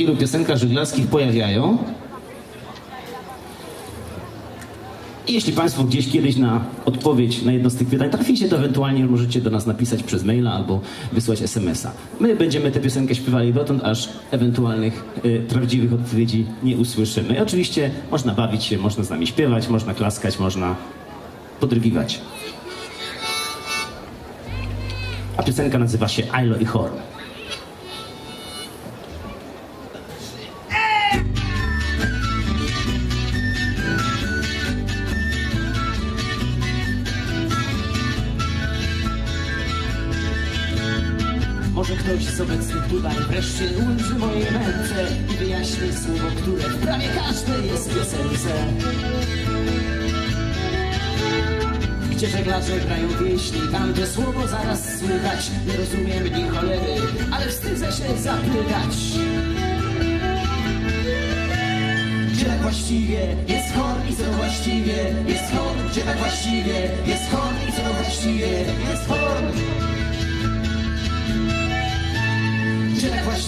wielu piosenkach żeglarskich pojawiają. I jeśli Państwo gdzieś kiedyś na odpowiedź na jedno z tych pytań traficie, to ewentualnie możecie do nas napisać przez maila albo wysłać SMS-a. My będziemy tę piosenkę śpiewali dotąd, aż ewentualnych y, prawdziwych odpowiedzi nie usłyszymy. I oczywiście można bawić się, można z nami śpiewać, można klaskać, można podrygiwać. A piosenka nazywa się Ailo i Horn. Może ktoś z obecnych tutaj wreszcie ulży moje ręce i wyjaśni słowo, które w prawie każdej jest piosence. Gdzie żeglarze grają pieśni, tam to słowo zaraz słychać. Nie rozumiem ni cholery, ale wstydzę się zapytać. Gdzie tak właściwie jest horn i co właściwie jest horn? Gdzie tak właściwie jest horn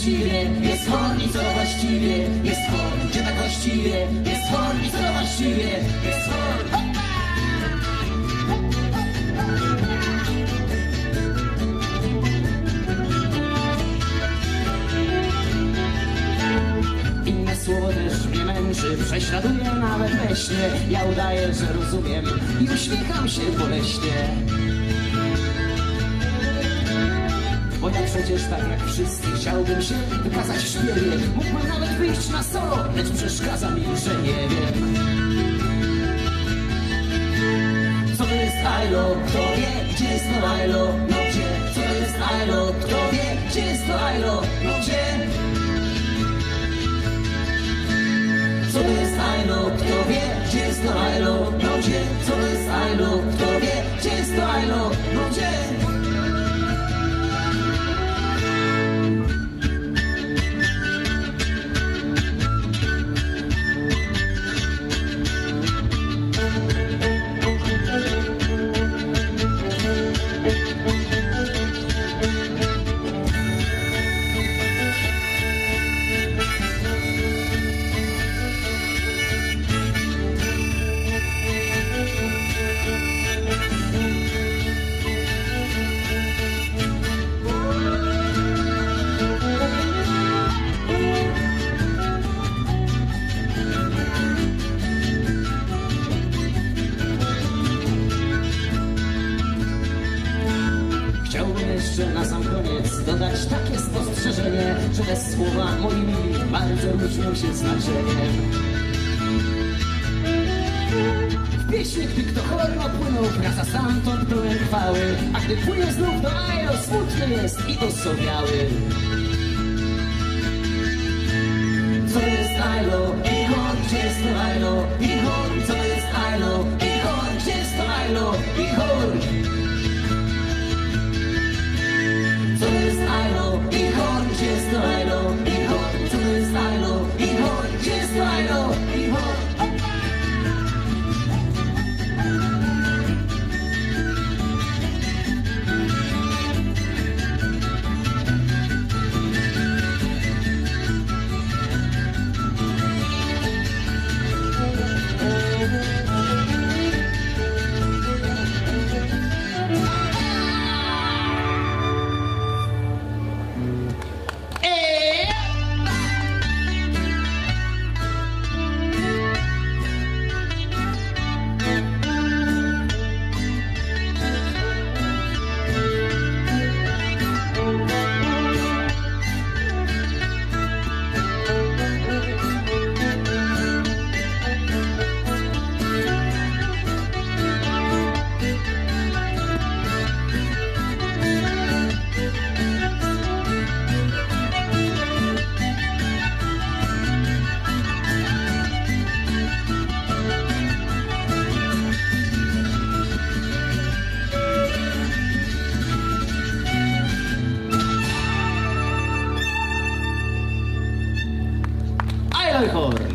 właściwie jest horn i co właściwie jest horn? Gdzie tak właściwie jest horn i co właściwie jest horn? Inne słowo też mnie męczy, prześladuje nawet we śnie. Ja udaję, że rozumiem i uśmiecham się boleśnie. Przecież tak jak wszyscy chciałbym się wykazać w śpiewie Mógłbym nawet wyjść na solo, lecz przeszkadza mi, że nie wiem Co to jest Ailo? Kto wie, gdzie jest to Ailo? No gdzie? Co to jest Ailo? Kto wie, gdzie jest to Ailo? No gdzie? Co to jest Ailo? Kto wie, gdzie jest to? No gdzie? Co to jest? Kto jeszcze na sam koniec dodać takie spostrzeżenie, że te słowa moimi bardzo różnią się znaczeniem. W pieśni, gdy kto chorno płynął, wraca stamtąd pełen chwały, a gdy płynie znów do Ajo, smutny jest i osobiały. Co jest Ailo? I chor, gdzie jest to Ailo? I chor, co jest Ailo? Ailo i chor.